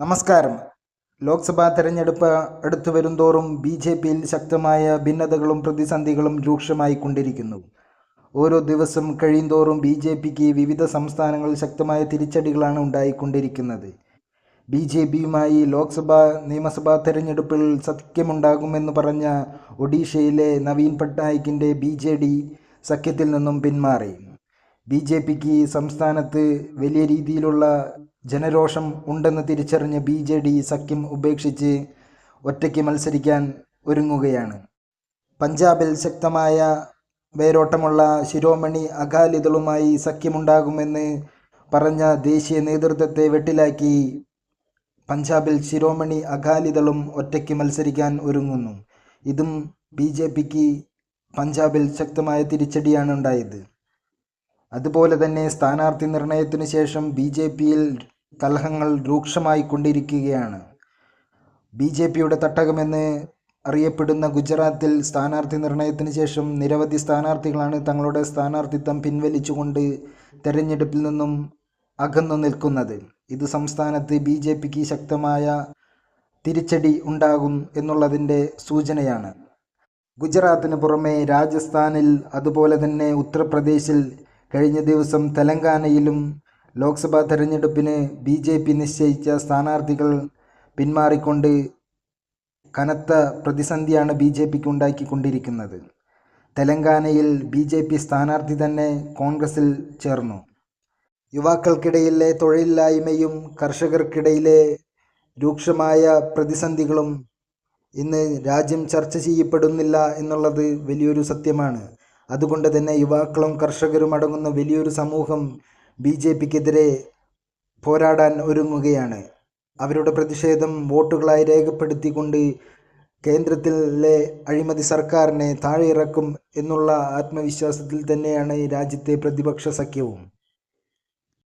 നമസ്കാരം. ലോക്സഭാ തെരഞ്ഞെടുപ്പ് അടുത്തു വരുംതോറും ബി ജെ പിയിൽ ശക്തമായ ഭിന്നതകളും പ്രതിസന്ധികളും രൂക്ഷമായി കൊണ്ടിരിക്കുന്നു ഓരോ ദിവസം കഴിയുന്തോറും ബി ജെ പിക്ക് വിവിധ സംസ്ഥാനങ്ങളിൽ ശക്തമായ തിരിച്ചടികളാണ് ഉണ്ടായിക്കൊണ്ടിരിക്കുന്നത്. ബി ജെ പിയുമായി ലോക്സഭാ നിയമസഭാ തെരഞ്ഞെടുപ്പിൽ സഖ്യമുണ്ടാകുമെന്ന് പറഞ്ഞ ഒഡീഷയിലെ നവീൻ പട്നായിക്കിന്റെ ബി ജെ ഡി സഖ്യത്തിൽ നിന്നും പിന്മാറി. ബി ജെ പിക്ക് സംസ്ഥാനത്ത് വലിയ രീതിയിലുള്ള ജനരോഷം ഉണ്ടെന്ന് തിരിച്ചറിഞ്ഞ ബി ജെ ഡി സഖ്യം ഉപേക്ഷിച്ച് ഒറ്റയ്ക്ക് മത്സരിക്കാൻ ഒരുങ്ങുകയാണ്. പഞ്ചാബിൽ ശക്തമായ വേരോട്ടമുള്ള ശിരോമണി അകാലിദളുമായി സഖ്യമുണ്ടാകുമെന്ന് പറഞ്ഞ ദേശീയ നേതൃത്വത്തെ വെട്ടിലാക്കി പഞ്ചാബിൽ ശിരോമണി അകാലിദളും ഒറ്റയ്ക്ക് മത്സരിക്കാൻ ഒരുങ്ങുന്നു. ഇതും ബി ജെ പിക്ക് പഞ്ചാബിൽ ശക്തമായ തിരിച്ചടിയാണ് ഉണ്ടായത്. അതുപോലെ തന്നെ സ്ഥാനാർത്ഥി നിർണയത്തിനു ശേഷം ബി ജെ പിയിൽ കലഹങ്ങൾ രൂക്ഷമായി കൊണ്ടിരിക്കുകയാണ്. ബി ജെ പിയുടെ തട്ടകമെന്ന് അറിയപ്പെടുന്ന ഗുജറാത്തിൽ സ്ഥാനാർത്ഥി നിർണയത്തിന് ശേഷം നിരവധി സ്ഥാനാർത്ഥികളാണ് തങ്ങളുടെ സ്ഥാനാർത്ഥിത്വം പിൻവലിച്ചുകൊണ്ട് തെരഞ്ഞെടുപ്പിൽ നിന്നും അകന്നു നിൽക്കുന്നത്. ഇത് സംസ്ഥാനത്ത് ബി ജെ പിക്ക് ശക്തമായ തിരിച്ചടി ഉണ്ടാകും എന്നുള്ളതിന്റെ സൂചനയാണ്. ഗുജറാത്തിന് പുറമെ രാജസ്ഥാനിൽ അതുപോലെ തന്നെ ഉത്തർപ്രദേശിൽ കഴിഞ്ഞ ദിവസം തെലങ്കാനയിലും ലോക്സഭാ തെരഞ്ഞെടുപ്പിന് ബി ജെ പി നിശ്ചയിച്ച സ്ഥാനാർത്ഥികൾ പിന്മാറിക്കൊണ്ട് കനത്ത പ്രതിസന്ധിയാണ് ബി ജെ പിക്ക് ഉണ്ടാക്കിക്കൊണ്ടിരിക്കുന്നത്. തെലങ്കാനയിൽ ബി ജെ പി സ്ഥാനാർത്ഥി തന്നെ കോൺഗ്രസിൽ ചേർന്നു. യുവാക്കൾക്കിടയിലെ തൊഴിലില്ലായ്മയും കർഷകർക്കിടയിലെ രൂക്ഷമായ പ്രതിസന്ധികളും ഇന്ന് രാജ്യം ചർച്ച ചെയ്യപ്പെടുന്നില്ല എന്നുള്ളത് വലിയൊരു സത്യമാണ്. അതുകൊണ്ട് തന്നെ യുവാക്കളും കർഷകരും അടങ്ങുന്ന വലിയൊരു സമൂഹം ബി ജെ പിക്കെതിരെ പോരാടാൻ ഒരുങ്ങുകയാണ്. അവരുടെ പ്രതിഷേധം വോട്ടുകളായി രേഖപ്പെടുത്തിക്കൊണ്ട് കേന്ദ്രത്തിലെ അഴിമതി സർക്കാരിനെ താഴെയിറക്കും എന്നുള്ള ആത്മവിശ്വാസത്തിൽ തന്നെയാണ് രാജ്യത്തെ പ്രതിപക്ഷ സഖ്യവും.